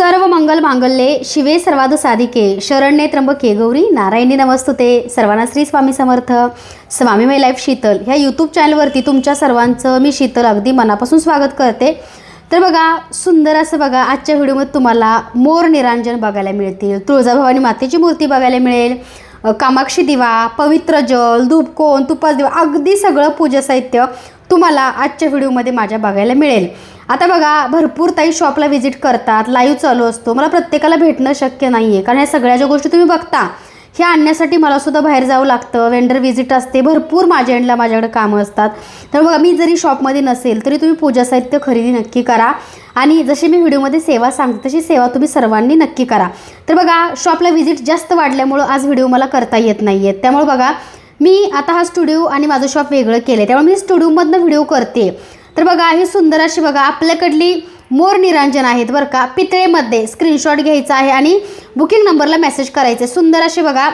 सर्व मंगल मांगल्ये शिवे सर्वाद साधिके शरण्ये त्र्यंबके गौरी नारायणी नमस्तुते. सर्वांना श्री स्वामी समर्थ. स्वामी मै लाईफ शीतल. ह्या यूट्यूब चॅनलवरती तुमच्या सर्वांचं मी शीतल अगदी मनापासून स्वागत करते. तर बघा सुंदर असं बघा आजच्या व्हिडिओमध्ये तुम्हाला मोर निरांजन बघायला मिळतील तुळजाभवानी मातेची मूर्ती बघायला मिळेल कामाक्षी दिवा पवित्र जल धूपकोन तुपास दिवा अगदी सगळं पूजा साहित्य तुम्हाला आजच्या व्हिडिओमध्ये माझ्या बघायला मिळेल. आता बघा भरपूर ताई शॉपला व्हिजिट करतात लाईव्ह चालू असतो. मला प्रत्येकाला भेटणं शक्य नाही आहे कारण ह्या सगळ्या ज्या गोष्टी तुम्ही बघता ह्या आणण्यासाठी मला सुद्धा बाहेर जावं लागतं. वेंडर व्हिजिट असते भरपूर माझ्या एंडला माझ्याकडे कामं असतात. तर बघा मी जरी शॉपमध्ये नसेल तरी तुम्ही पूजा साहित्य खरेदी नक्की करा. आणि जशी मी व्हिडिओमध्ये सेवा सांगते तशी सेवा तुम्ही सर्वांनी नक्की करा. तर बघा शॉपला व्हिजिट जास्त वाढल्यामुळं आज व्हिडिओ मला करता येत नाही आहेत त्यामुळे बघा मी आता हा स्टुडिओ आणि माझं शॉप वेगळं केलं त्यामुळे मी स्टुडिओमधनं व्हिडिओ करते. तर बघा ही सुंदर अशी बघा आपल्याकडली मोर निरांजन आहेत बरं का. पितळेमध्ये स्क्रीनशॉट घ्यायचा आहे आणि बुकिंग नंबरला मेसेज करायचे सुंदर अशी बघा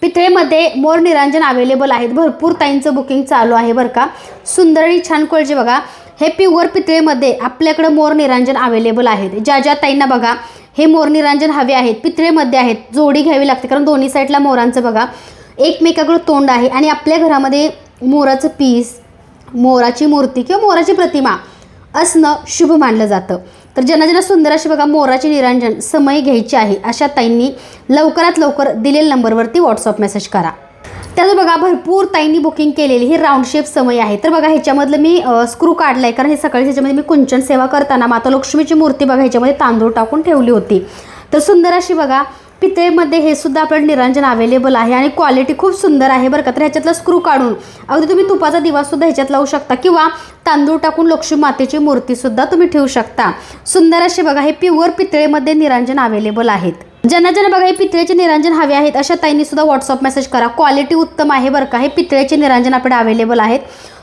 पितळेमध्ये मोर निरांजन अवेलेबल आहेत. भरपूर ताईंचं बुकिंग चालू आहे बरं का. सुंदर आणि छान क्वालिटी बघा. हे प्युअर पितळेमध्ये आपल्याकडं मोर निरांजन अवेलेबल आहेत. ज्या ज्या ताईंना बघा हे मोर निरांजन हवे आहेत पितळेमध्ये आहेत जोडी घ्यावी लागते. कारण दोन्ही साईडला मोरांचं बघा. एकमेकाकडं तोंड आहे आणि आपल्या घरामध्ये मोराचं पीस मोराची मूर्ती किंवा मोराची प्रतिमा असणं शुभ मानलं जातं. तर ज्यांना ज्यांना सुंदर अशी बघा मोराचे निरांजन समय घ्यायची आहे अशा ताईंनी लवकरात लवकर दिलेल्या नंबरवरती व्हॉट्सअप मेसेज करा. त्याचं बघा भरपूर ताईंनी बुकिंग केलेली ही राऊंड शेप समय आहे. तर बघा ह्याच्यामधलं मी स्क्रू काढला आहे कारण हे सकाळी ह्याच्यामध्ये मी कुंचन सेवा करताना माता लक्ष्मीची मूर्ती बघा ह्याच्यामध्ये तांदूळ टाकून ठेवली होती. तर सुंदर अशी बघा पितळेमध्ये हे सुद्धा आपलं निरांजन अवेलेबल आहे आणि क्वालिटी खूप सुंदर आहे बरं का. तर ह्याच्यातला स्क्रू काढून अगदी तुम्ही तुपाचा दिवासुद्धा ह्याच्यात लावू शकता किंवा तांदूळ टाकून लक्ष्मी मातेची मूर्तीसुद्धा तुम्ही ठेवू शकता. सुंदर असे बघा हे प्युअर पितळेमध्ये निरांजन अवेलेबल आहेत. ज्यांना ज्यांना बघा हे पितळेचे निरांजन हवे आहेत अशा ताईंनी सुद्धा व्हॉट्सअप मेसेज करा. क्वालिटी उत्तम आहे बरं का. हे पितळेचे निरांजन आपल्याकडे अवेलेबल आहेत.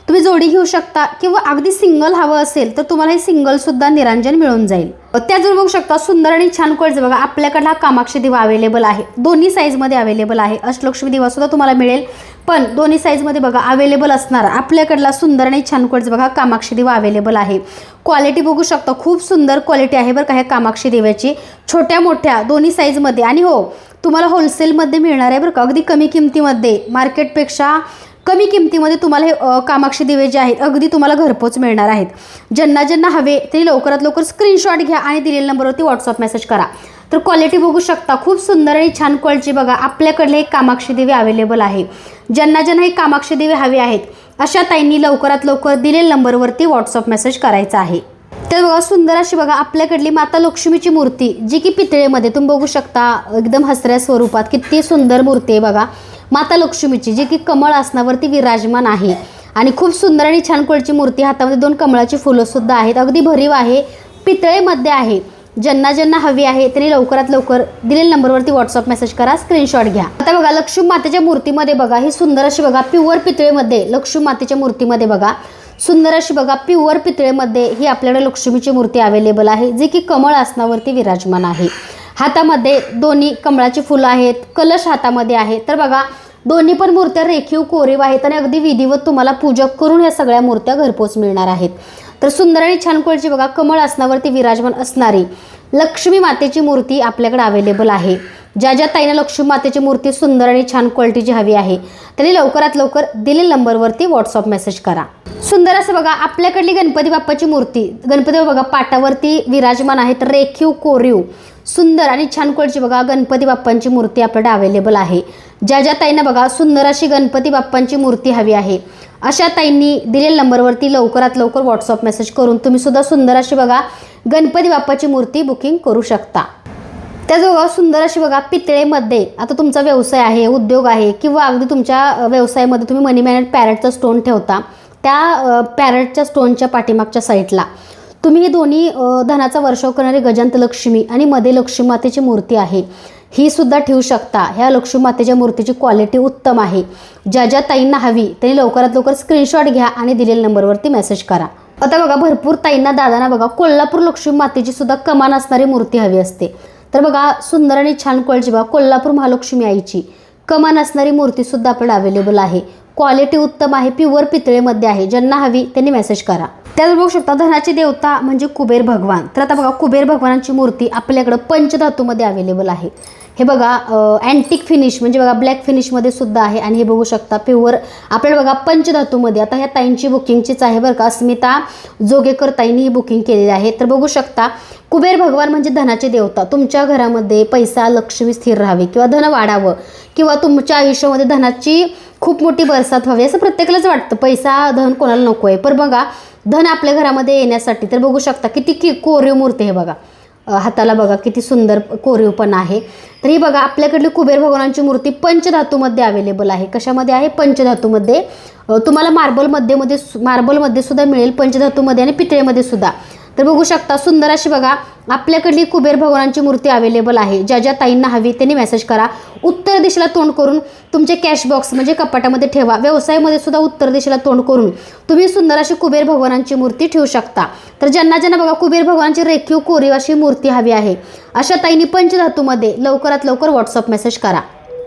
तुम्ही जोडी घेऊ शकता किंवा अगदी सिंगल हवं असेल तर तुम्हाला हे सिंगल सुद्धा निरांजन मिळून जाईल. त्याचबरोबर बघू शकता सुंदर आणि छान क्वालिटी बघा. आपल्याकडे हा कामाक्षी दिवा अवेलेबल आहे. दोन्ही साईजमध्ये अवेलेबल आहे. अष्टलक्ष्मी दिवा सुद्धा तुम्हाला मिळेल. पण दोन्ही साईजमध्ये बघा अवेलेबल असणार आपल्याकडला सुंदर आणि छान क्वालिटी बघा कामाक्षी दिवा अवेलेबल आहे. क्वालिटी बघू शकता खूप सुंदर क्वालिटी आहे बरं का ह्या कामाक्षी दिव्याची. छोट्या मोठ्या दोन्ही साईजमध्ये आणि हो तुम्हाला होलसेलमध्ये मिळणार आहे बरं का. अगदी कमी किमतीमध्ये. मार्केटपेक्षा कमी किमतीमध्ये तुम्हाला हे कामाक्षी दिवे जे आहेत अगदी तुम्हाला घरपोच मिळणार आहेत. ज्यांना ज्यांना हवे ते लवकरात लवकर स्क्रीनशॉट घ्या आणि दिलेल्या नंबरवरती व्हॉट्सअप मेसेज करा. तर क्वालिटी बघू शकता खूप सुंदर आणि छान क्वालिटी बघा. आपल्याकडले हे कामाक्षी दिवे अवेलेबल आहे. ज्यांना ज्यांना हे कामाक्षी दिवे हवे आहेत अशा ताईंनी लवकरात लवकर दिलेल्या नंबरवरती व्हॉट्सअप मेसेज करायचा आहे. तर बघा सुंदर अशी बघा आपल्याकडली माता लक्ष्मीची मूर्ती जी की पितळेमध्ये तुम्ही बघू शकता एकदम हसऱ्या स्वरूपात किती सुंदर मूर्ती आहे बघा. माता लक्ष्मीची जी की कमळ आसनावरती विराजमान आहे. आणि खूप सुंदर आणि छान क्वालिटीची मूर्ती हातामध्ये दोन कमळाची फुलं सुद्धा आहेत. अगदी भरीव आहे पितळेमध्ये आहे. ज्यांना ज्यांना हवी आहे त्यांनी लवकरात लवकर दिलेल्या नंबरवरती व्हॉट्सअप मेसेज करा स्क्रीनशॉट घ्या. आता बघा लक्ष्मी मातेच्या मूर्तीमध्ये बघा ही सुंदर अशी बघा प्युअर पितळेमध्ये लक्ष्मी मातेच्या मूर्तीमध्ये बघा. सुंदर अशी बघा प्युअर पितळेमध्ये ही आपल्याकडे लक्ष्मीची मूर्ती अवेलेबल आहे जी की कमळ आसनावरती विराजमान आहे. हातामध्ये दोन्ही कमळाची फुलं आहेत कलश हातामध्ये आहे. तर बघा दोन्ही पण मूर्त्या रेखीव कोरीव आहेत आणि अगदी विधिवत तुम्हाला पूजक करून ह्या सगळ्या मूर्त्या घरपोच मिळणार आहेत. तर सुंदर आणि छान कोळची बघा कमळ आसनावरती विराजमान असणारी लक्ष्मी मातेची मूर्ती आपल्याकडे अवेलेबल आहे. ज्या ज्या ताईनं लक्ष्मी मातेची मूर्ती सुंदर आणि छान क्वालिटीची हवी आहे त्यांनी लवकरात लवकर दिलेल्या नंबरवरती व्हॉट्सअप मेसेज करा. सुंदर असं बघा आपल्याकडली गणपती बाप्पाची मूर्ती गणपती बाप्पा बघा पाटावरती विराजमान आहेत रेखीव कोरीव सुंदर आणि छान क्वालिटीची बघा गणपती बाप्पांची मूर्ती आपल्याकडे अवेलेबल आहे. ज्या ज्या ताईंना बघा सुंदर अशी गणपती बाप्पांची मूर्ती हवी आहे अशा ताईंनी दिलेल्या नंबरवरती लवकरात लवकर व्हॉट्सअप मेसेज करून तुम्ही सुद्धा सुंदर अशी बघा गणपती बाप्पाची मूर्ती बुकिंग करू शकता. त्याचबरोबर सुंदर अशी बघा पितळेमध्ये. आता तुमचा व्यवसाय आहे उद्योग आहे किंवा अगदी तुमच्या व्यवसायामध्ये तुम्ही मनी मॅनेट पॅरेटचा स्टोन ठेवता. त्या अ, पॅरेटच्या स्टोनच्या पाठीमागच्या साईडला तुम्ही ही दोन्ही धनाचा वर्षाव करणारी गजांत लक्ष्मी आणि मध्ये लक्ष्मी मातेची मूर्ती आहे. ही सुद्धा ठेवू शकता. ह्या लक्ष्मी मातेच्या मूर्तीची क्वालिटी उत्तम आहे. ज्या ज्या ताईंना हवी त्यांनी लवकरात लवकर स्क्रीनशॉट घ्या आणि दिलेल्या नंबरवरती मेसेज करा. आता बघा भरपूर ताईंना दादांना बघा कोल्हापूर लक्ष्मी मातेची सुद्धा कमान असणारी मूर्ती हवी असते. तर बघा सुंदर आणि छान क्वालिटी बघा कोल्हापूर महालक्ष्मी आईची. कमान असणारी मूर्ती सुद्धा आपल्याला अवेलेबल आहे. क्वालिटी उत्तम आहे प्युअर पितळेमध्ये आहे. ज्यांना हवी त्यांनी मेसेज करा. त्यात बघू शकता धनाची देवता म्हणजे कुबेर भगवान. तर आता बघा कुबेर भगवानांची मूर्ती आपल्याकडं पंचधातूमध्ये अवेलेबल आहे. हे बघा अँटिक फिनिश म्हणजे बघा ब्लॅक फिनिशमध्ये सुद्धा आहे. आणि हे बघू शकता प्युअर आपल्याला बघा पंचधातूमध्ये. आता ह्या ताईंची बुकिंगचीच आहे बरं का. अस्मिता जोगेकर ताईंनी ही बुकिंग केलेली आहे. तर बघू शकता कुबेर भगवान म्हणजे धनाचे देवता. तुमच्या घरामध्ये पैसा लक्ष्मी स्थिर राहावी किंवा धन वाढावं किंवा तुमच्या आयुष्यामध्ये धनाची खूप मोठी बरसात व्हावी असं प्रत्येकालाच वाटतं. पैसा धन कोणाला नको आहे पण बघा धन आपल्या घरामध्ये येण्यासाठी. तर बघू शकता किती की कोरीव मूर्ती हे बघा. हाताला बघा किती सुंदर कोरीव पण आहे. तर ही बघा आपल्याकडली कुबेर भगवानांची मूर्ती पंचधातूमध्ये अवेलेबल आहे. कशामध्ये आहे? पंचधातूमध्ये तुम्हाला मार्बलमध्ये मध्ये सु- मार्बलमध्ये सुद्धा मिळेल पंचधातूमध्ये आणि पितळेमध्ये सुद्धा. तर बघू शकता सुंदर अशी बघा आपल्याकडली कुबेर भगवानांची मूर्ती अवेलेबल आहे. ज्या ज्या ताईंना हवी त्यांनी मेसेज करा. उत्तर दिशेला तोंड करून तुमचे कॅश बॉक्स म्हणजे कपाटामध्ये ठेवा. व्यवसायामध्ये सुद्धा उत्तर दिशेला तोंड करून तुम्ही सुंदर अशी कुबेर भगवानांची मूर्ती ठेवू शकता. तर ज्यांना ज्यांना बघा कुबेर भगवानची रेखीव कोरीव अशी मूर्ती हवी आहे अशा ताईंनी पंचधातूमध्ये लवकरात लवकर व्हॉट्सअप मेसेज करा.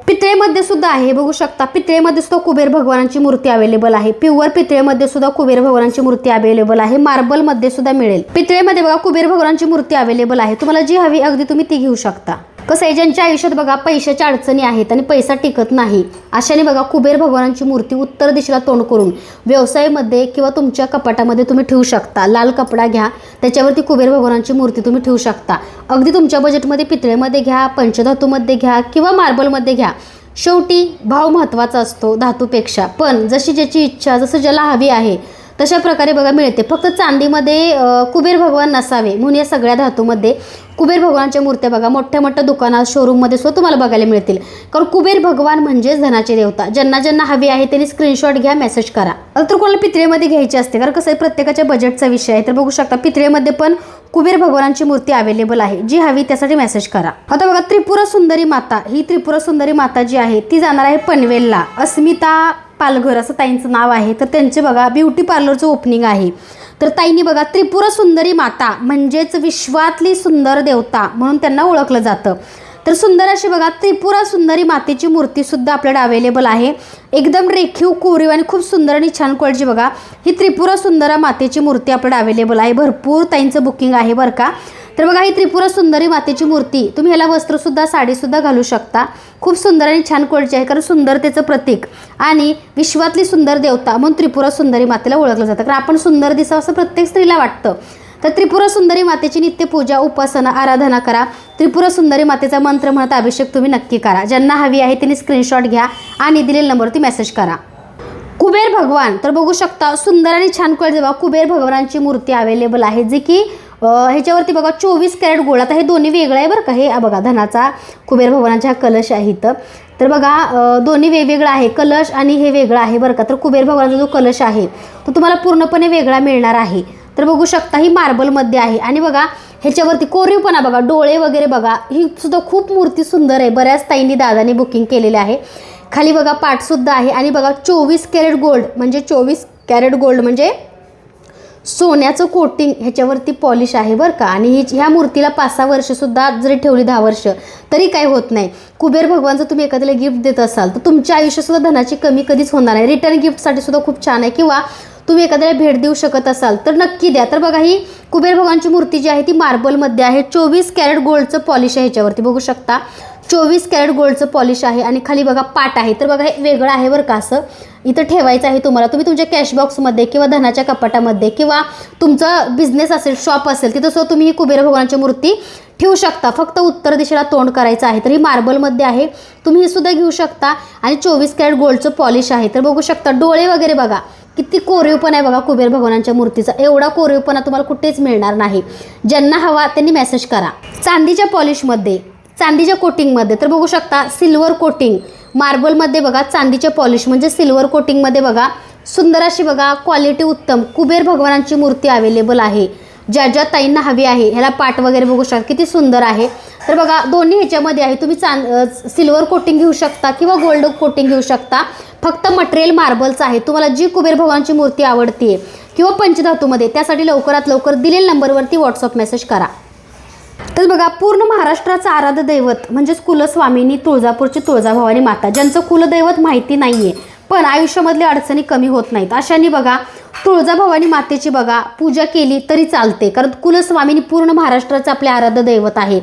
पितळेमध्ये सुद्धा आहे बघू शकता. पितळेमध्ये सुद्धा कुबेर भगवानांची मूर्ती अवेलेबल आहे. प्युअर पितळेमध्ये सुद्धा कुबेर भगवानांची मूर्ती अवेलेबल आहे. मार्बलमध्ये सुद्धा मिळेल. पितळेमध्ये बघा कुबेर भगवानांची मूर्ती अवेलेबल आहे. तुम्हाला जी हवी अगदी तुम्ही ती घेऊ शकता. कसं आहे ज्यांच्या आयुष्यात बघा पैशाच्या अडचणी आहेत आणि पैसा टिकत नाही अशाने बघा कुबेर भगवानांची मूर्ती उत्तर दिशेला तोंड करून व्यवसायामध्ये किंवा तुमच्या कपाटामध्ये तुम्ही ठेवू शकता. लाल कपडा घ्या त्याच्यावरती कुबेर भगवानांची मूर्ती तुम्ही ठेवू शकता. अगदी तुमच्या बजेटमध्ये पितळेमध्ये घ्या पंचधातूमध्ये घ्या किंवा मार्बलमध्ये घ्या. शेवटी भाव महत्त्वाचा असतो धातूपेक्षा. पण जशी ज्याची इच्छा जसं ज्याला हवी आहे तशा प्रकारे बघा मिळते. फक्त चांदीमध्ये कुबेर भगवान नसावे म्हणून या सगळ्या धातूमध्ये कुबेर भगवानच्या मूर्त्या बघा. मोठ्या मोठ्या दुकानात शोरूममध्ये सुद्धा तुम्हाला बघायला मिळतील. कारण कुबेर भगवान म्हणजेच धनाचे देवता. ज्यांना ज्यांना हवी आहे त्यांनी स्क्रीनशॉट घ्या मेसेज करा. तर कोणाला पितळेमध्ये घ्यायची असते. कारण कसं आहे प्रत्येकाच्या बजेटचा विषय आहे. तर बघू शकता पितळेमध्ये पण कुबेर भगवानांची मूर्ती अवेलेबल आहे. जी हवी त्यासाठी मेसेज करा. आता बघा त्रिपुरा सुंदरी माता. ही त्रिपुरा सुंदरी माता जी आहे ती जाणार आहे पनवेलला. अस्मिता पालघर असं ताईंचं नाव आहे. तर त्यांचे बघा ब्युटी पार्लरचं ओपनिंग आहे. तर ताईंनी बघा त्रिपुरा सुंदरी माता म्हणजेच विश्वातली सुंदर देवता म्हणून त्यांना ओळखलं जातं. तर सुंदर अशी बघा त्रिपुरा सुंदरी मातेची मूर्तीसुद्धा आपल्याकडे अवेलेबल आहे. एकदम रेखीव कोरीव आणि खूप सुंदर आणि छान क्वालिटीची बघा ही त्रिपुरा सुंदरा मातेची मूर्ती आपल्याकडे अवेलेबल आहे. भरपूर ताईंचं बुकिंग आहे बरं का. तर बघा ही त्रिपुरा सुंदरी मातेची मूर्ती. तुम्ही ह्याला वस्त्रसुद्धा साडीसुद्धा घालू शकता. खूप सुंदर आणि छान क्वालिटी आहे कारण सुंदरतेचं प्रतीक. आणि विश्वातली सुंदर देवता म्हणून त्रिपुरा सुंदरी मातेला ओळखलं जातं. कारण आपण सुंदर दिसावं असं प्रत्येक स्त्रीला वाटतं. तर त्रिपुरा सुंदरी मातेची नित्यपूजा उपासना आराधना करा. त्रिपुरा सुंदरी मातेचा मंत्र म्हणत अभिषेक तुम्ही नक्की करा. ज्यांना हवी आहे त्यांनी स्क्रीनशॉट घ्या आणि दिलेल्या नंबरवरती मेसेज करा. कुबेर भगवान तर बघू शकता सुंदर आणि छान क्वालिटी बघा कुबेर भगवानांची मूर्ती अवेलेबल आहे. जी की ह्याच्यावरती बघा चोवीस कॅरेट गोळा. आता हे दोन्ही वेगळं आहे बरं का. हे बघा धनाचा कुबेर भवनाचा हा कलश आहे इथं. तर बघा दोन्ही वेगवेगळं आहे. कलश आणि हे वेगळं आहे बरं का. तर कुबेर भगवानाचा जो कलश आहे तो तुम्हाला पूर्णपणे वेगळा मिळणार आहे. तर बघू शकता ही मार्बलमध्ये आहे. आणि बघा ह्याच्यावरती कोरीवपणा बघा. डोळे वगैरे बघा. ही सुद्धा खूप मूर्ती सुंदर आहे. बऱ्याच ताईंनी दादाने बुकिंग केलेले आहे. खाली बघा पाठसुद्धा आहे. आणि बघा चोवीस कॅरेट गोल्ड म्हणजे चोवीस कॅरेट गोल्ड म्हणजे सोन्याचं कोटिंग ह्याच्यावरती पॉलिश आहे बरं का. आणि ही ह्या मूर्तीला पाच सहा वर्षसुद्धा जरी ठेवली दहा वर्ष तरी काही होत नाही. कुबेर भगवान जर तुम्ही एखाद्याला गिफ्ट देत असाल तर तुमच्या आयुष्यातसुद्धा धनाची कमी कधीच होणार नाही. रिटर्न गिफ्टसाठी सुद्धा खूप छान आहे. किंवा तुम्ही एखाद्याला भेट देऊ शकत असाल तर नक्की द्या. तर बघा ही कुबेर भगवानची मूर्ती जी आहे ती मार्बलमध्ये आहे. चोवीस कॅरेट गोल्डचं पॉलिश आहे ह्याच्यावरती. बघू शकता. चोवीस कॅरेट गोल्डचं पॉलिश आहे आणि खाली बघा पाट आहे. तर बघा हे वेगळं आहे बरं का असं? इथं ठेवायचं आहे तुम्हाला. तुम्ही तुमच्या कॅश बॉक्समध्ये किंवा धनाच्या कपाटामध्ये किंवा तुमचं बिझनेस असेल शॉप असेल तिथं सुद्धा तुम्ही ही कुबेर भगवानची मूर्ती ठेवू शकता. फक्त उत्तर दिशेला तोंड करायचं आहे. तर ही मार्बलमध्ये आहे. तुम्ही ही सुद्धा घेऊ शकता. आणि चोवीस कॅरेट गोल्डचं पॉलिश आहे. तर बघू शकता डोळे वगैरे बघा. किती कोरीवपणा आहे बघा कुबेर भगवानांच्या मूर्तीचा. एवढा कोरीवपणा तुम्हाला कुठेच मिळणार नाही. ज्यांना हवा त्यांनी मेसेज करा. चांदीच्या पॉलिशमध्ये चांदीच्या कोटिंगमध्ये. तर बघू शकता सिल्वर कोटिंग. मार्बलमध्ये बघा चांदीच्या पॉलिश म्हणजे सिल्वर कोटिंगमध्ये बघा सुंदर अशी बघा क्वालिटी उत्तम कुबेर भगवानांची मूर्ती अवेलेबल आहे. ज्या ज्या ताईंना हवी आहे ह्याला पाट वगैरे बघू शकता किती सुंदर आहे. तर बघा दोन्ही ह्याच्यामध्ये आहे तुम्ही चांद सिल्वर कोटिंग घेऊ शकता किंवा गोल्ड कोटिंग घेऊ शकता. फक्त मटेरियल मार्बलचं आहे तुम्हाला जी कुबेर भगवानची मूर्ती आवडते किंवा पंचधातूमध्ये त्यासाठी लवकरात लवकर दिलेल्या नंबरवरती व्हॉट्सअप मेसेज करा. तर बघा पूर्ण महाराष्ट्राचं आराध दैवत म्हणजेच कुलस्वामिनी तुळजापूरची तुळजाभवानी माता ज्यांचं कुलदैवत माहिती नाही आहे पण आयुष्यामधल्या अडचणी कमी होत नाहीत. अशांनी बघा तुळजाभवानी मातेची बघा पूजा केली तरी चालते कारण कुलस्वामिनी पूर्ण महाराष्ट्राचं आपले आराध्य दैवत आहे.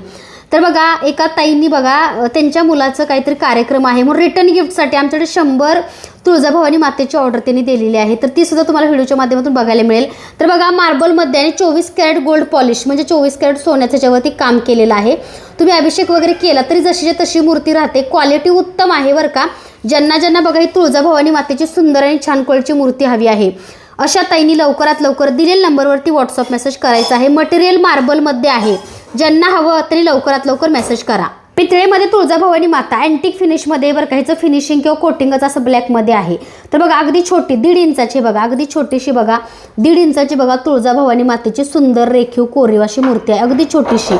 तर बघा एका ताईंनी बघा त्यांच्या मुलाचं काहीतरी कार्यक्रम आहे. म्हणून रिटर्न गिफ्टसाठी आमच्याकडे शंभर तुळजाभवानी मातेची ऑर्डर त्यांनी दिलेली आहे. तर ती सुद्धा तुम्हाला व्हिडिओच्या माध्यमातून बघायला मिळेल. तर बघा मार्बलमध्ये आणि चोवीस कॅरेट गोल्ड पॉलिश म्हणजे चोवीस कॅरेट सोन्याचं ज्यावरती काम केलेलं आहे. तुम्ही अभिषेक वगैरे केला तरी जशीच्या तशी मूर्ती राहते. क्वालिटी उत्तम आहे बरं का. ज्यांना ज्यांना बघा ही तुळजाभवानी मातेची सुंदर आणि छान क्वालिटीची मूर्ती हवी आहे. अशा ताईंनी लवकरात लवकर दिलेल्या नंबरवरती व्हॉट्सअप मेसेज करायचा आहे. मटेरियल मार्बलमध्ये आहे. ज्यांना हवं तरी लवकरात लवकर मेसेज करा. पितळेमध्ये तुळजाभवानी माता अँटिक फिनिशमध्ये बरं का ह्याचं फिनिशिंग किंवा कोटिंगच असं ब्लॅकमध्ये आहे. तर बघा अगदी छोटी दीड इंचाची बघा अगदी छोटीशी बघा दीड इंचाची बघा तुळजाभवानी मातेची सुंदर रेखीव कोरीव अशी मूर्ती आहे. अगदी छोटीशी.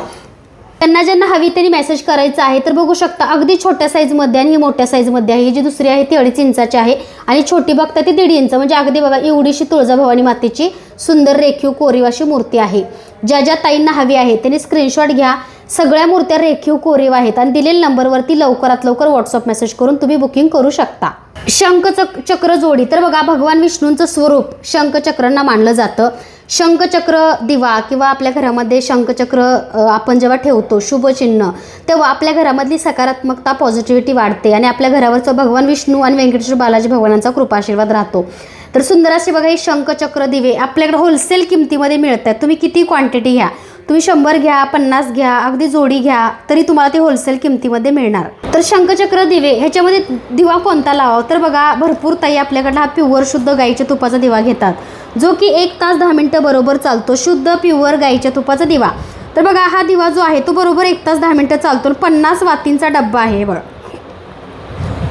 त्यांना ज्यांना हवी त्यांनी मेसेज करायचा आहे तर बघू शकता अगदी छोट्या साईजमध्ये आणि ही मोठ्या साईजमध्ये आहे. ही जी दुसरी आहे ती अडीच इंचाची आहे. आणि छोटी बघता ती दीड इंच म्हणजे अगदी बघा एवढीशी तुळजाभवानी मातेची सुंदर रेखीव कोरीव अशी मूर्ती आहे. ज्या ज्या ताईंना हवी आहे त्यांनी स्क्रीनशॉट घ्या. सगळ्या मूर्त्या रेखीव कोरीव आहेत. आणि दिलेल्या नंबरवरती लवकरात लवकर व्हॉट्सअप मेसेज करून तुम्ही बुकिंग करू शकता. शंखचक चक्र जोडी. तर बघा भगवान विष्णूंचं स्वरूप शंखचक्रांना मानलं जातं. शंखचक्र दिवा किंवा आपल्या घरामध्ये शंखचक्र आपण जेव्हा ठेवतो शुभचिन्ह तेव्हा आपल्या घरामधली सकारात्मकता पॉझिटिव्हिटी वाढते आणि आपल्या घरावरचं भगवान विष्णू आणि व्यंकटेश्वर बालाजी भगवानांचा कृपाशीर्वाद राहतो. तर सुंदर असे बघा हे शंखचक्र दिवे आपल्याकडे होलसेल किमतीमध्ये मिळतात. तुम्ही किती क्वांटिटी घ्या? तुम्ही शंभर घ्या पन्नास घ्या अगदी जोडी घ्या तरी तुम्हाला ते होलसेल किमतीमध्ये मिळणार. तर शंखचक्र दिवे ह्याच्यामध्ये दिवा कोणता लावा तर बघा भरपूर ताई आपल्याकडला हा प्युअर शुद्ध गाईच्या तुपाचा दिवा घेतात. जो की एक तास दहा मिनटं बरोबर चालतो शुद्ध प्युअर गाईच्या तुपाचा दिवा. तर बघा हा दिवा जो आहे तो बरोबर एक तास दहा मिनटं चालतो आणि पन्नास वातींचा डब्बा आहे बघ.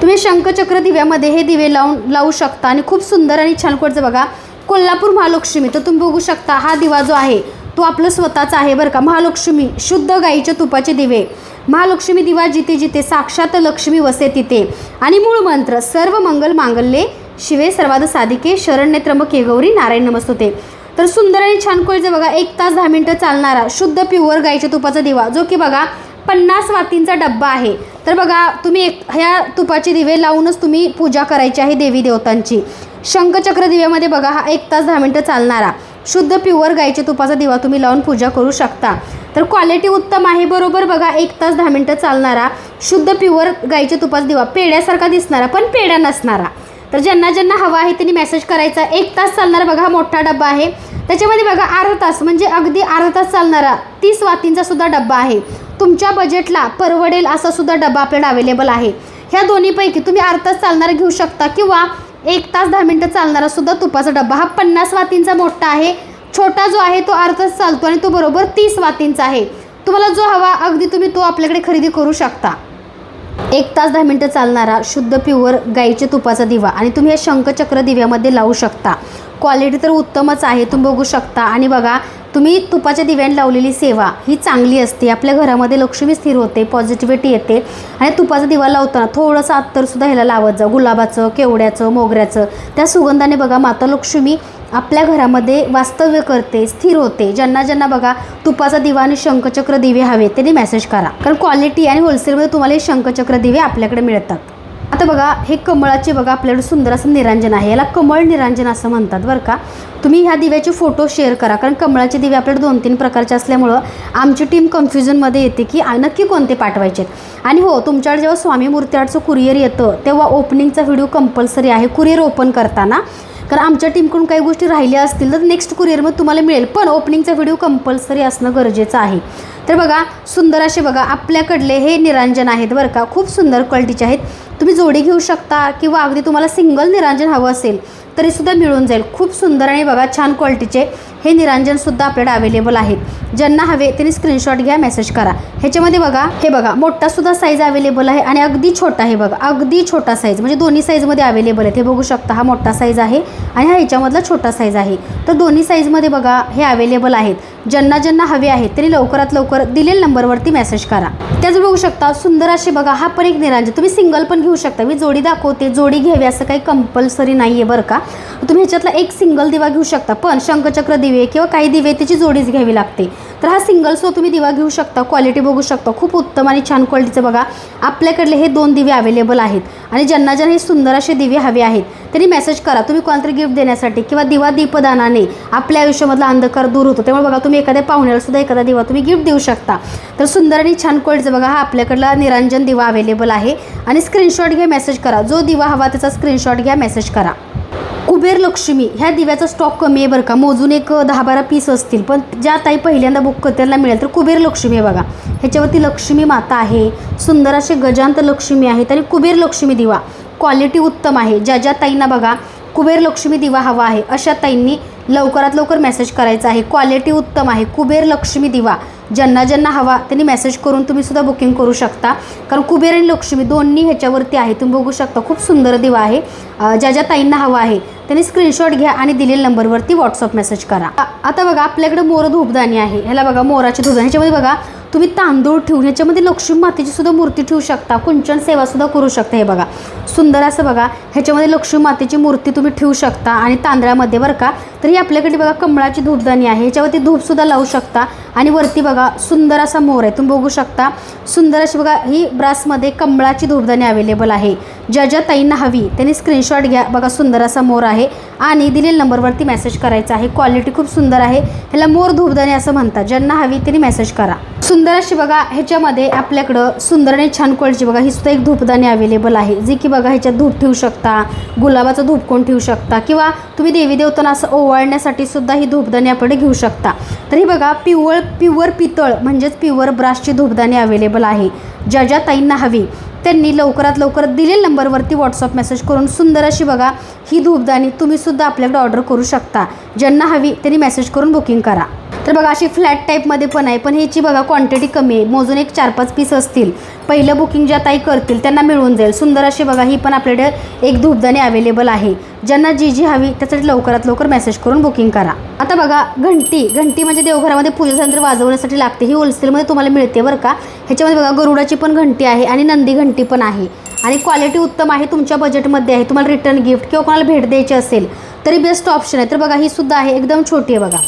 तुम्ही शंखचक्र दिव्यामध्ये हे दिवे लावून लावू शकता आणि खूप सुंदर आणि छान कोटचं बघा. कोल्हापूर महालक्ष्मी तर तुम्ही बघू शकता हा दिवा जो आहे तो आपलं स्वतःचा आहे बरं का. महालक्ष्मी शुद्ध गाईच्या तुपाचे दिवे. महालक्ष्मी दिवा जिथे जिथे साक्षात लक्ष्मी वसे तिथे. आणि मूळ मंत्र सर्व मंगल मांगल्ये शिवे सर्वाद साधिके शरण्य गौरी नारायण नमस्तुते. तर सुंदर आणि छान कोळीचं बघा एक तास दहा मिनटं चालणारा शुद्ध प्युअर गाईच्या तुपाचा दिवा जो की बघा पन्नास वातींचा डब्बा आहे. तर बघा तुम्ही एक ह्या तुपाचे दिवे लावूनच तुम्ही पूजा करायची आहे देवी देवतांची. शंखचक्र दिव्यामध्ये बघा हा एक तास दहा मिनटं चालणारा. शुद्ध प्युअर गाईच्या तुपाचा दिवा तुम्ही लावून पूजा करू शकता. तर क्वालिटी उत्तम आहे बरोबर बघा एक तास दहा मिनटं चालणारा शुद्ध प्युअर गाईच्या तुपाचा दिवा पेड्यासारखा दिसणारा पण पेड्या नसणारा. तर ज्यांना ज्यांना हवा आहे त्यांनी मेसेज करायचा. एक तास चालणारा बघा हा मोठा डब्बा आहे. त्याच्यामध्ये बघा अर्धा तास म्हणजे अगदी अर्धा तास चालणारा तीस वातींचा सुद्धा डब्बा आहे. तुमच्या बजेटला परवडेल असा सुद्धा डब्बा आपल्याला अवेलेबल आहे. ह्या दोन्हीपैकी तुम्ही अर्धा तास चालणारा घेऊ शकता किंवा एक तास दहा मिनटं चालणारा सुद्धा तुपाचा डब्बा. हा पन्नास वातींचा मोठा आहे. छोटा जो आहे तो अर्धच चालतो आणि तो बरोबर तीस वातींचा आहे. तुम्हाला जो हवा अगदी तुम्ही तो आपल्याकडे खरेदी करू शकता. एक तास दहा मिनटं चालणारा शुद्ध प्युअर गाईच्या तुपाचा दिवा आणि तुम्ही हे शंखचक्र दिव्यामध्ये लावू शकता. क्वालिटी तर उत्तमच आहे तुम्ही बघू शकता. आणि बघा तुम्ही तुपाच्या दिव्याने लावलेली सेवा ही चांगली असते. आपल्या घरामध्ये लक्ष्मी स्थिर होते पॉझिटिव्हिटी येते आणि तुपाचा दिवा लावताना थोडंसं अत्तरसुद्धा ह्याला लावत जा. गुलाबाचं केवड्याचं मोगऱ्याचं. त्या सुगंधाने बघा माता लक्ष्मी आपल्या घरामध्ये वास्तव्य करते स्थिर होते. ज्यांना ज्यांना बघा तुपाचा दिवा आणि शंखचक्र दिवे हवे त्यांनी मेसेज करा. कारण क्वालिटी आणि होलसेलमध्ये तुम्हाला हे शंखचक्र दिवे आपल्याकडे मिळतात. आता बघा हे कमळाचे बघा आपल्याकडे सुंदर असं निरांजन आहे. याला कमळ निरांजन असं म्हणतात बरं का? तुम्ही ह्या दिव्याचे फोटो शेअर करा कारण कमळाचे दिवे आपल्याकडे दोन तीन प्रकारचे असल्यामुळं आमची टीम कन्फ्युजनमध्ये येते की नक्की कोणते पाठवायचे आणि हो तुमच्याकडे जेव्हा स्वामी मूर्ती आर्टचं कुरिअर येतं तेव्हा ओपनिंगचा व्हिडिओ कंपल्सरी आहे कुरिअर ओपन करताना. कारण आमच्या टीमकडून काही गोष्टी राहिल्या असतील तर नेक्स्ट कुरिअरमध्ये तुम्हाला मिळेल पण ओपनिंगचा व्हिडिओ कंपल्सरी असणं गरजेचं आहे. तर बघा सुंदर असे बघा आपल्याकडले हे निरांजन आहेत बरं का? खूप सुंदर क्वालिटीचे आहेत. तुम्ही जोडी घेऊ शकता किंवा अगदी तुम्हाला सिंगल निरांजन हवं असेल तरीसुद्धा मिळून जाईल. खूप सुंदर आणि बघा छान क्वालिटीचे हे निरांजनसुद्धा आपल्याकडे अवेलेबल आहेत ज्यांना हवे त्यांनी स्क्रीनशॉट घ्या मेसेज करा. ह्याच्यामध्ये बघा हे बघा मोठासुद्धा साईज अवेलेबल आहे आणि अगदी छोटा आहे बघा अगदी छोटा साईज म्हणजे दोन्ही साईजमध्ये अवेलेबल आहेत. हे बघू शकता हा मोठा साईज आहे आणि हा ह्याच्यामधला छोटा साईज आहे. तर दोन्ही साईजमध्ये बघा हे अवेलेबल आहेत. ज्यांना ज्यांना हवे आहेत त्यांनी लवकरात लवकर दिलेल्या नंबरवरती मेसेज करा. त्याच बघू शकता सुंदर असे बघा हा पण एक निरांजन तुम्ही सिंगल पण घेऊ घेऊ शकता. मी जोडी दाखवते. जोडी घ्यावी असं काही कंपल्सरी नाही आहे बरं का. तुम्ही ह्याच्यातला एक सिंगल दिवा घेऊ शकता. पण शंखचक्र दिवे किंवा काही दिवे त्याची जोडीच घ्यावी लागते. तर हा सिंगल सो तुम्ही दिवा घेऊ शकता. क्वालिटी बघू शकता. खूप उत्तम आणि छान क्वालिटीचं बघा. आपल्याकडले हे दोन दिवे अवेलेबल आहेत. आणि ज्यांना ज्यांना हे सुंदर असे दिवे हवे आहेत त्यांनी मेसेज करा. तुम्ही कोणतरी गिफ्ट देण्यासाठी किंवा दिवा दीपदानाने आपल्या आयुष्यामधला अंधकार दूर होतो. त्यामुळे बघा तुम्ही एखाद्या पाहुण्याला सुद्धा एखादा दिवा तुम्ही गिफ्ट देऊ शकता. तर सुंदर आणि छान क्वालिटीचं बघा. हा आपल्याकडला निरांजन दिवा अवेलेबल आहे. आणि स्क्रीनशॉट घ्या मेसेज करा. जो दिवा हवा त्याचा स्क्रीनशॉट घ्या मेसेज करा. कुबेर लक्ष्मी ह्या दिव्याचा स्टॉक कमी आहे बरं का. मोजून एक दहा बारा पीस असतील. पण ज्या ताई पहिल्यांदा बुक करते त्यांना मिळेल. तर कुबेर लक्ष्मी आहे बघा. ह्याच्यावरती लक्ष्मी माता आहे. सुंदर असे गजांत लक्ष्मी आहेत आणि कुबेर लक्ष्मी दिवा. क्वालिटी उत्तम आहे. ज्या ज्या ताईंना बघा कुबेर लक्ष्मी दिवा हवा आहे अशा ताईंनी लवकरात लवकर मेसेज करायचा आहे. क्वालिटी उत्तम आहे. कुबेर लक्ष्मी दिवा. ज्यांना ज्यांना हवा त्यांनी मेसेज करून तुम्ही सुद्धा बुकिंग करू शकता. कारण कुबेर आणि लक्ष्मी दोन्ही ह्याच्यावरती आहे. तुम्ही बघू शकता खूप सुंदर दिवा आहे. ज्या ज्या ताईंना हवा आहे त्यांनी स्क्रीनशॉट घ्या आणि दिलेल्या नंबरवरती व्हॉट्सअप मेसेज करा. आता बघा आपल्याकडे मोर धूपदाणी आहे. ह्याला बघा मोराची धूपदाणी ह्याच्यामध्ये बघा तुम्ही तांदूळ ठेवून ह्याच्यामध्ये लक्ष्मी मातेची सुद्धा मूर्ती ठेवू शकता. कुंचन सेवासुद्धा करू शकता हे बघा. सुंदर असं बघा ह्याच्यामध्ये लक्ष्मी मातेची मूर्ती तुम्ही ठेवू शकता आणि तांदळामध्ये बरं का तर ही आपल्याकडे बघा कमळाची धूपदाणी आहे. ह्याच्यावरती धूपसुद्धा लावू शकता. आणि वरती बघा सुंदर असा मोर आहे. तुम्ही बघू शकता सुंदर अशी बघा ही ब्रासमध्ये कमळाची धूपदाणी अवेलेबल आहे. ज्या ज्या ताईंना हवी त्यांनी स्क्रीनशॉट घ्या. बघा सुंदर असा मोर आहे. आणि दिलेल्या नंबरवरती मेसेज करायचा आहे. क्वालिटी खूप सुंदर आहे. ह्याला मोर धूपदाणी असं म्हणतात. ज्यांना हवी त्यांनी मेसेज करा. सुंदर अशी बघा ह्याच्यामध्ये आपल्याकडं सुंदर आणि छान क्वालिटीची बघा ही सुद्धा एक धूपदाणी अवेलेबल आहे. जी की बघा ह्याच्यात धूप ठेवू शकता गुलाबाचं धूप कोण ठेवू शकता किंवा तुम्ही देवी देवतांना असं ओवाळण्यासाठी सुद्धा ही धूपदाणी आपण घेऊ शकता. तर ही बघा पिवळ प्युअर पितळ म्हणजेच प्युअर ब्राशची धूपदाणी अवेलेबल आहे. ज्या ज्या ताईंना हवी त्यांनी लवकरात लवकर दिलेल्या नंबरवरती व्हॉट्सअप मेसेज करून सुंदर अशी बघा ही धूपदाणी तुम्हीसुद्धा आपल्याकडे ऑर्डर करू शकता. ज्यांना हवी त्यांनी मेसेज करून बुकिंग करा. तर बघा अशी फ्लॅट टाईपमध्ये पण आहे पण ह्याची बघा क्वांटिटी कमी आहे. मोजून एक चार पाच पीस असतील. पहिलं बुकिंग ज्या ताई करतील त्यांना मिळून जाईल. सुंदर अशी बघा ही पण आपल्याकडे एक धूपदाणी अवेलेबल आहे. ज्यांना जी जी हवी त्यासाठी लवकरात लवकर मेसेज करून बुकिंग करा. आता बघा घंटी. घंटी म्हणजे देवघरामध्ये पूजेनंतर वाजवण्यासाठी लागते. ही होलसेलमध्ये तुम्हाला मिळते बरं का. ह्याच्यामध्ये बघा गरुडाची पण घंटी आहे आणि नंदी घंटी पण आहे. आणि क्वालिटी उत्तम आहे तुमच्या बजेटमध्ये आहे. तुम्हाला रिटर्न गिफ्ट किंवा कोणाला भेट द्यायची असेल तरी बेस्ट ऑप्शन आहे. तर बघा ही सुद्धा आहे. एकदम छोटी आहे बघा.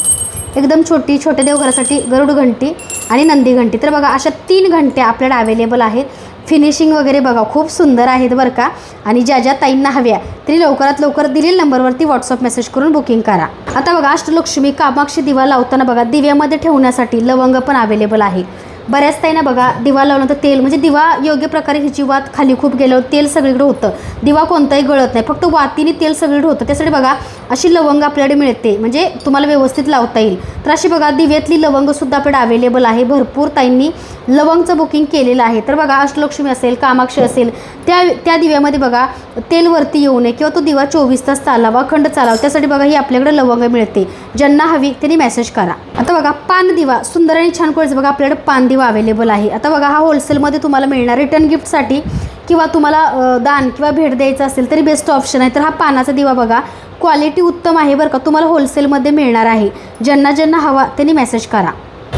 एकदम छोटी छोट्या देवघरासाठी गरुड घंटी आणि नंदी घंटी. तर बघा अशा तीन घंट्या आपल्याला अवेलेबल आहेत. फिनिशिंग वगैरे बघा खूप सुंदर आहेत बरं का. आणि ज्या ज्या ताईंना हव्या तरी लवकरात लवकर दिलेल्या नंबरवरती व्हॉट्सअप मेसेज करून बुकिंग करा. आता बघा अष्टलक्ष्मी कामाक्षी दिवा लावताना बघा दिव्यामध्ये ठेवण्यासाठी लवंग पण अवेलेबल आहे. बऱ्याच ताईंना बघा दिवा लावल्यानंतर तेल म्हणजे दिवा योग्य प्रकारे हिची वात खाली खूप गेल्यावर तेल सगळीकडे होतं. दिवा कोणताही गळत नाही फक्त वातीने तेल सगळीकडे होतं. त्यासाठी बघा अशी लवंग आपल्याकडे मिळते म्हणजे तुम्हाला व्यवस्थित लावता येईल. तर अशी बघा दिव्यातली लवंगसुद्धा आपल्याकडे अवेलेबल आहे. भरपूर ताईंनी लवंगचं बुकिंग केलेलं आहे. तर बघा अष्टलक्ष्मी असेल कामाक्षी असेल त्या त्या दिव्यामध्ये बघा तेल वरती येऊ नये किंवा तो दिवा चोवीस तास चालावा अखंड चालावा. त्यासाठी बघा ही आपल्याकडे लवंग मिळते. ज्यांना हवी त्यांनी मेसेज करा. आता बघा पान दिवा सुंदर आणि छान क्वालिटी बघा आपल्याकडे पान ऑफरमध्ये अवेलेबल आहे. आता बघा हा होलसेलमध्ये तुम्हाला मिळणार रिटर्न गिफ्टसाठी किंवा तुम्हाला दान किंवा भेट द्यायचं असेल तरी बेस्ट ऑप्शन आहे. तर हा पानाचा दिवा बघा क्वालिटी उत्तम आहे बरं का तुम्हाला होलसेलमध्ये मिळणार आहे. ज्यांना ज्यांना हवा त्यांनी मेसेज करा.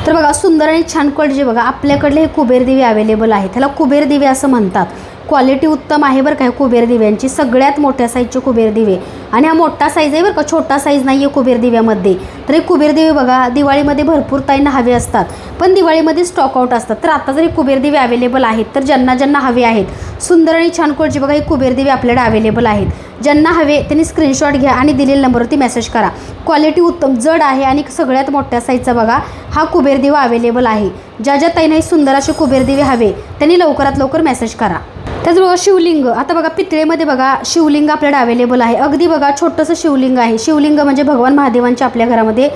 तर बघा सुंदर आणि छान क्वालिटीचे बघा आपल्याकडले हे कुबेर दिवे अवेलेबल आहेत. त्याला कुबेर दिवे असं म्हणतात. क्वालिटी उत्तम आहे बरं का कुबेर दिव्यांची. सगळ्यात मोठ्या साईजचे कुबेर दिवे. आणि हा मोठा साईज आहे बरं का छोटा साईज नाही आहे कुबेर दिव्यामध्ये. तर हे कुबेर दिवे बघा दिवाळीमध्ये भरपूर ताईंना हवे असतात. पण दिवाळीमध्ये स्टॉक आउट असतात. तर आता जरी कुबेर दिवे अवेलेबल आहेत तर ज्यांना ज्यांना हवे आहेत सुंदर आणि छान कोळची बघा हे कुबेर दिवे आपल्याकडे अवेलेबल आहेत. ज्यांना हवे त्यांनी स्क्रीनशॉट घ्या आणि दिलेल्या नंबरवरती मेसेज करा. क्वालिटी उत्तम जड आहे आणि सगळ्यात मोठ्या साईजचा बघा हा कुबेर दिवा अवेलेबल आहे. ज्या ज्या ताईंना हे सुंदर असे कुबेर दिवे हवे त्यांनी लवकरात लवकर मेसेज करा. त्याचबरोबर शिवलिंग. आता बघा पितळेमध्ये बघा शिवलिंग आपल्याकडे अवेलेबल आहे. अगदी बघा छोटंसं शिवलिंग आहे. शिवलिंग म्हणजे भगवान महादेवांची आपल्या घरामध्ये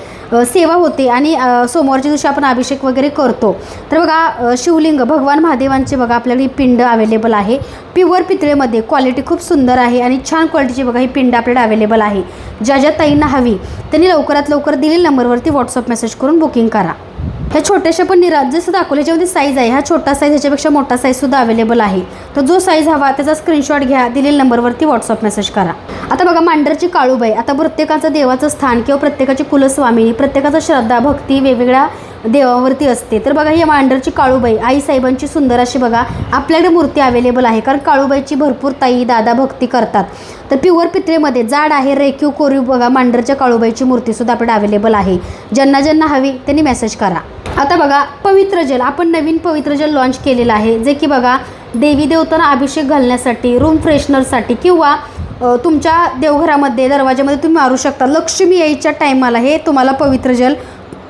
सेवा होते आणि सोमवारच्या दिवशी आपण अभिषेक वगैरे करतो. तर बघा शिवलिंग भगवान महादेवांचे बघा आपल्याकडे ही पिंड अवेलेबल आहे. प्युअर पितळेमध्ये क्वालिटी खूप सुंदर आहे आणि छान क्वालिटीची बघा ही पिंड आपल्याकडे अवेलेबल आहे. ज्या ज्या ताईंना हवी त्यांनी लवकरात लवकर दिलेल्या नंबरवरती व्हॉट्सअप मेसेज करून बुकिंग करा. ह्या छोट्याशा पण निरा जसं दाखवलं ह्याच्यामध्ये साईज आहे. हा छोटा साईज ह्याच्यापेक्षा मोठा साईजसुद्धा अवेलेबल आहे. तर जो साईज हवा त्याचा स्क्रीनशॉट घ्या दिलेल्या नंबरवरती व्हॉट्सअप मेसेज करा. आता बघा मांडरची काळूबाई. आता प्रत्येकाचं देवाचं स्थान किंवा प्रत्येकाची कुलस्वामिनी प्रत्येकाचा श्रद्धा भक्ती वेगवेगळ्या देवावरती असते. तर बघा ही मांडरची काळूबाई आई साहेबांची सुंदर अशी बघा आपल्याकडे मूर्ती अवेलेबल आहे. कारण काळूबाईची भरपूर ताई दादा भक्ती करतात. तर प्युअर पित्रेमध्ये जाड आहे रेक्यू कोरीव बघा मांडरच्या काळूबाईची मूर्तीसुद्धा आपल्याकडे अवेलेबल आहे. ज्यांना ज्यांना हवी त्यांनी मेसेज करा. आता बघा पवित्र जल. आपण नवीन पवित्र जल लॉन्च केलेलं आहे जे की बघा देवी देवतांना अभिषेक घालण्यासाठी रूम फ्रेशनरसाठी किंवा तुमच्या देवघरामध्ये दरवाजामध्ये तुम्ही मारू शकता. लक्ष्मी यायच्या टायमाला हे तुम्हाला पवित्र जल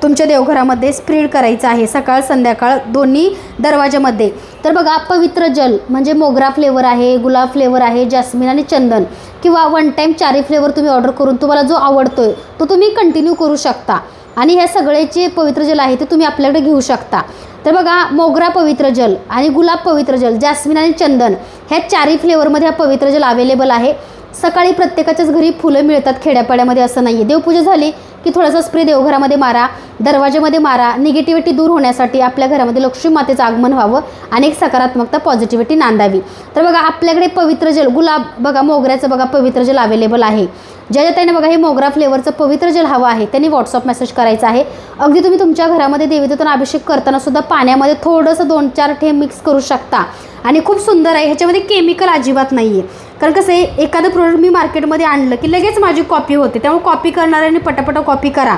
तुमच्या देवघरामध्ये स्प्रेड करायचं आहे सकाळ संध्याकाळ दोन्ही दरवाजामध्ये तर बघा पवित्र जल म्हणजे मोगरा फ्लेवर आहे गुलाब फ्लेवर आहे जास्मिन आणि चंदन किंवा वन टाईम चारी फ्लेवर तुम्ही ऑर्डर करून तुम्हाला जो आवडतो आहे तो तुम्ही कंटिन्यू करू शकता. आणि ह्या जे पवित्र जल आहे ते तुम्ही आपल्याकडे घेऊ शकता. तर बघा मोगरा पवित्र जल आणि गुलाब पवित्र जल जास्मिन आणि चंदन ह्या चारही फ्लेवरमध्ये हा पवित्र जल अवेलेबल आहे. सकाळी प्रत्येकाच्याच घरी फुलं मिळतात खेड्यापाड्यामध्ये असं नाही आहे देवपूजा झाली की थोडासा स्प्रे देवघरामध्ये मारा दरवाजामध्ये मारा. निगेटिव्हिटी दूर होण्यासाठी आपल्या घरामध्ये लक्ष्मी मातेचं आगमन व्हावं आणि एक सकारात्मकता पॉझिटिव्हिटी नांदावी. तर बघा आपल्याकडे पवित्र जल गुलाब बघा मोगऱ्याचं बघा पवित्र जल अवेलेबल आहे. ज्या ज्या त्याने बघा हे मोगरा फ्लेवरचं पवित्र जल हवं आहे त्यांनी व्हॉट्सअप मेसेज करायचा आहे. अगदी तुम्ही तुमच्या घरामध्ये देवीदेवतांना अभिषेक करताना सुद्धा पाण्यामध्ये थोडंसं दोन चार ठेम मिक्स करू शकता. आणि खूप सुंदर आहे ह्याच्यामध्ये केमिकल अजिबात नाही आहे कारण कसं आहे एखादं प्रोडक्ट मी मार्केटमध्ये आणलं की लगेच माझी कॉपी होते. त्यामुळे कॉपी करणाऱ्यांनी पटापटा कॉपी करा.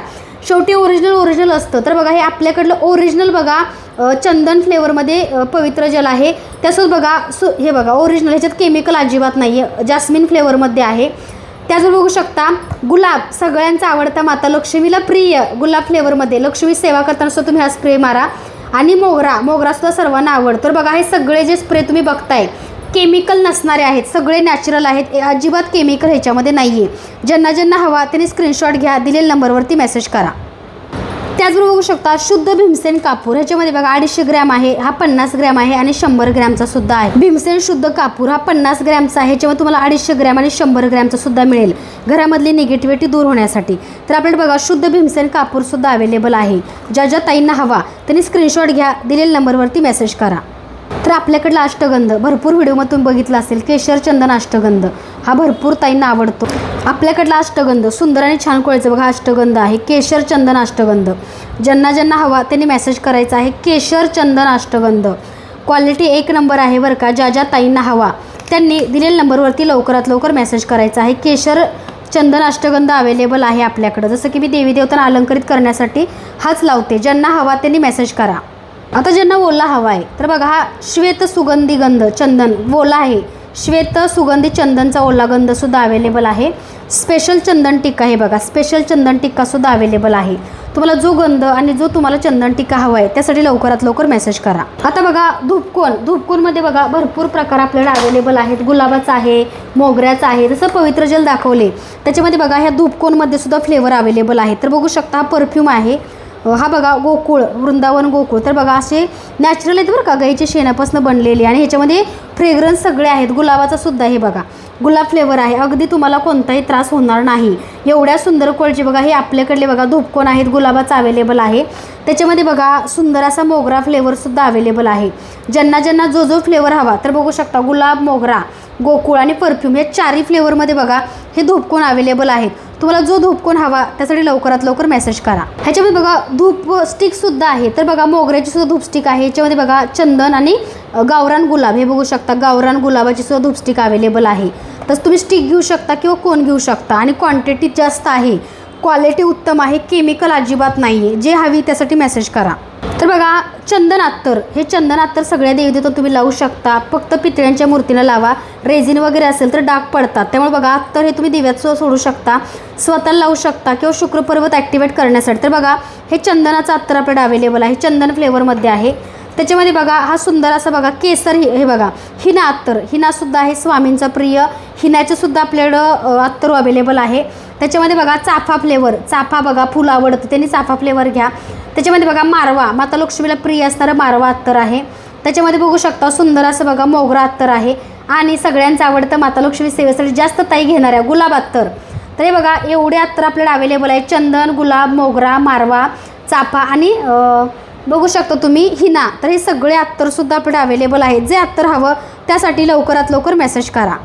शेवटी ओरिजिनल ओरिजिनल असतं. तर बघा हे आपल्याकडलं ओरिजिनल बघा चंदन फ्लेवरमध्ये पवित्र जल आहे. त्यासोबत बघा सु हे बघा ओरिजिनल ह्याच्यात केमिकल अजिबात नाही आहे जास्मिन फ्लेवरमध्ये आहे. त्याचबरोबर बघू शकता गुलाब सगळ्यांचा आवडता माता लक्ष्मीला प्रिय गुलाब फ्लेवरमध्ये लक्ष्मी सेवा करताना सुद्धा तुम्ही हा स्प्रे मारा. आणि मोगरा मोगरासुद्धा सर्वांना आवडतो. तर बघा हे सगळे जे स्प्रे तुम्ही बघताय केमिकल नसणारे आहेत सगळे नॅचरल आहेत ए- अजिबात केमिकल ह्याच्यामध्ये नाही आहे ज्यांना ज्यांना हवा त्यांनी स्क्रीनशॉट घ्या दिलेल्या नंबरवरती मेसेज करा. त्याचबरोबर बघू शकता शुद्ध भीमसेन कापूर ह्याच्यामध्ये बघा अडीचशे ग्रॅम आहे हा पन्नास ग्रॅम आहे आणि शंभर ग्रॅमचा सुद्धा आहे. भीमसेन शुद्ध कापूर हा पन्नास ग्रॅमचा आहे ह्याच्यामध्ये तुम्हाला अडीचशे ग्रॅम आणि शंभर ग्रॅमचा सुद्धा मिळेल घरामधली निगेटिव्हिटी दूर होण्यासाठी. तर आपल्याला बघा शुद्ध भीमसेन कापूर सुद्धा अवेलेबल आहे. ज्या ज्या ताईंना हवा त्यांनी स्क्रीनशॉट घ्या दिलेल्या नंबरवरती मेसेज करा. तर आपल्याकडला अष्टगंध. भरपूर व्हिडिओमधून बघितला असेल केशर चंदन अष्टगंध. हा भरपूर ताईंना आवडतो. आपल्याकडला अष्टगंध सुंदर आणि छान कोळायचं बघा अष्टगंध आहे. केशर चंदन अष्टगंध. ज्यांना ज्यांना हवा त्यांनी मेसेज करायचा आहे केशर चंदन अष्टगंध. क्वालिटी एक नंबर आहे बरं का ज्या ज्या ताईंना हवा. त्यांनी दिलेल्या नंबरवरती लवकरात लवकर मेसेज करायचा आहे. केशर चंदन अष्टगंध अवेलेबल आहे आपल्याकडं. जसं की मी देवी देवतांना अलंकरित करण्यासाठी हाच लावते. ज्यांना हवा त्यांनी मेसेज करा. आता ज्यांना ओला हवा आहे तर बघा हा श्वेत सुगंधी गंध चंदन ओला आहे. श्वेत सुगंधी चंदनचा ओला गंधसुद्धा अवेलेबल आहे. स्पेशल चंदन टिक्का हे बघा स्पेशल चंदन टिक्कासुद्धा अवेलेबल आहे. तुम्हाला जो गंध आणि जो तुम्हाला चंदन टिक्का हवा आहे त्यासाठी लवकरात लवकर मेसेज करा. आता बघा धूपकोन धूपकोनमध्ये बघा भरपूर प्रकार आपल्याला अवेलेबल आहेत. गुलाबाचा आहे मोगऱ्याचा आहे जसं पवित्र जल दाखवले. त्याच्यामध्ये बघा ह्या धूपकोनमध्ये सुद्धा फ्लेवर अवेलेबल आहे. तर बघू शकता हा परफ्यूम आहे. हा बघा गोकुळ वृंदावन गोकुळ. तर बघा असे नॅचरल आहेत बरं का गाईच्या शेणापासून बनलेले आणि ह्याच्यामध्ये फ्रेग्रन्स सगळे आहेत. गुलाबाचा सुद्धा हे बघा. गुलाब फ्लेवर आहे. अगदी तुम्हाला कोणताही त्रास होणार नाही. एवढ्या सुंदर कोळचे बघा हे आपल्याकडले बघा धूपकोन आहेत. गुलाबाचा अवेलेबल आहे. त्याच्यामध्ये बघा सुंदर असा मोगरा फ्लेवरसुद्धा अवेलेबल आहे. ज्यांना ज्यांना जो जो फ्लेवर हवा तर बघू शकता गुलाब मोगरा गोकुळ आणि परफ्यूम हे चारही फ्लेवरमध्ये बघा हे धूपकोन अवेलेबल आहेत. तुम्हाला जो धूपकोन हवा त्यासाठी लवकरात लवकर मेसेज करा. ह्याच्यामध्ये बघा धूप स्टिक सुद्धा आहे. तर बघा मोगऱ्याची सुद्धा धूप स्टिक आहे. ह्याच्यामध्ये बघा चंदन आणि गावरान गुलाब. हे बघू शकता गावरान गुलाबाची सुद्धा धूप स्टिक अवेलेबल आहे. तसं तुम्ही स्टिक घेऊ शकता किंवा कोण घेऊ शकता. आणि क्वांटिटी जास्त आहे. क्वालिटी उत्तम आहे केमिकल अजिबात नाही आहे जे हवी त्यासाठी मेसेज करा. तर बघा चंदन अत्तर हे चंदन अत्तर सगळ्या देवीदेवता तुम्ही लावू शकता. फक्त पितळ्यांच्या मूर्तीला लावा. रेझिन वगैरे असेल तर डाग पडतात. त्यामुळे बघा अत्तर हे तुम्ही दिव्यात सोडू शकता. स्वतःला लावू शकता किंवा शुक्रपर्वत ॲक्टिवेट करण्यासाठी. तर बघा हे चंदनाचं अत्तर आपल्याकडे अवेलेबल आहे. चंदन फ्लेवरमध्ये आहे. त्याच्यामध्ये बघा हा सुंदर असा बघा केसर हे हे बघा हिना अत्तर. हिनासुद्धा आहे स्वामींचा प्रिय. हिनाचंसुद्धा आपल्याकडं अत्तर अवेलेबल आहे. त्याच्यामध्ये बघा चाफा फ्लेवर चाफा बघा फुल आवडतं त्यांनी चाफा फ्लेवर घ्या. त्याच्यामध्ये बघा मारवा माता लक्ष्मीला प्रिय असणारं मारवा अत्तर आहे. त्याच्यामध्ये बघू शकता सुंदर असं बघा मोगरा अत्तर आहे. आणि सगळ्यांचं आवडतं माता लक्ष्मी सेवेसाठी जास्त ताई घेणाऱ्या गुलाब अत्तर. तर हे बघा एवढे अत्तर आपल्याला अवेलेबल आहे चंदन गुलाब मोगरा मारवा चाफा आणि बघू शकता तुम्ही हिना. तर हे सगळे अत्तरसुद्धा आपल्याकडे अवेलेबल आहेत. जे अत्तर हवं त्यासाठी लवकरात लवकर मेसेज करा.